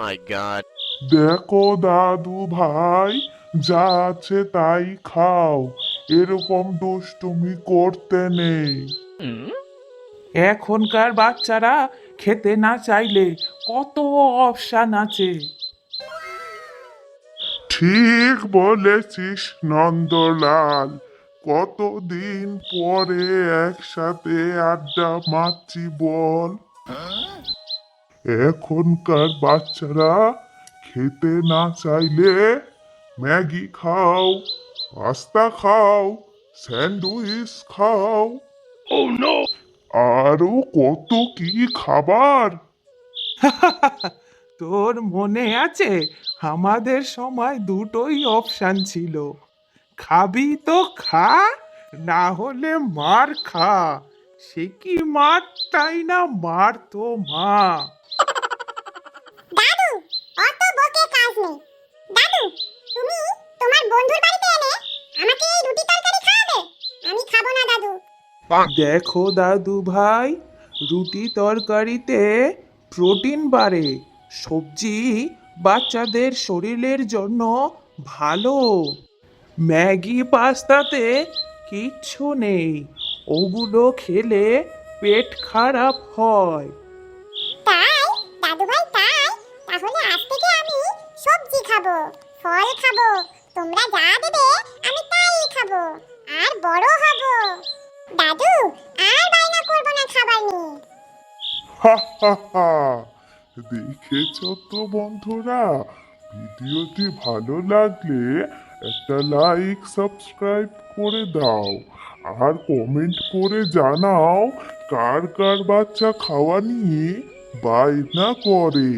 my god. দেখো দাদু ভাই যা আছে তাই খাও। এরকম দুষ্টুমি করতে নেই। এখনকার বাচ্চারা খেতে না চাইলে কত অপশান আছে। ঠিক বলেছিস নন্দলাল। কতদিন পরে একসাথে আড্ডা মারছি বল। এখনকার বাচ্চারা খেতে না চাইলে ম্যাগি খাও পাস্তা খাও স্যান্ডউইচ খাও। আরও কত কি খাবার? তোর মনে আছে? আমাদের সময় দুটোই অপশান ছিল। খাবি তো খা না হলে মার খা। সে কি মার? তাই না মার তো মা। দাদু, অত বকে কাজ নেই। দাদু, তুমি তোমার বন্ধুর বাড়িতে আমাকে এই রুটি তরকারি খাওয়াবে? আমি খাব না, দাদু। দেখো, দাদু ভাই, রুটি তরকারিতে প্রোটিন বাড়ে। সবজি বাচ্চাদের শরীরের জন্য ভালো। ম্যাগি পাস্তাতে কিচ্ছু নেই। ওগুলো খেলে পেট খারাপ হয়। তাহলে আজ থেকে আমি সবজি খাব, ফল খাব। তোমরা যা দেবে আমি তাই খাব, আর বড় হব। দাদু, আর বায়না করব না খাবার নিয়ে। দেখেছ তো বন্ধুরা, ভিডিওটি ভালো লাগলে একটা লাইক সাবস্ক্রাইব করে দাও, আর কমেন্ট করে জানাও কার কার বাচ্চা খাওয়া নিয়ে বায়না করে।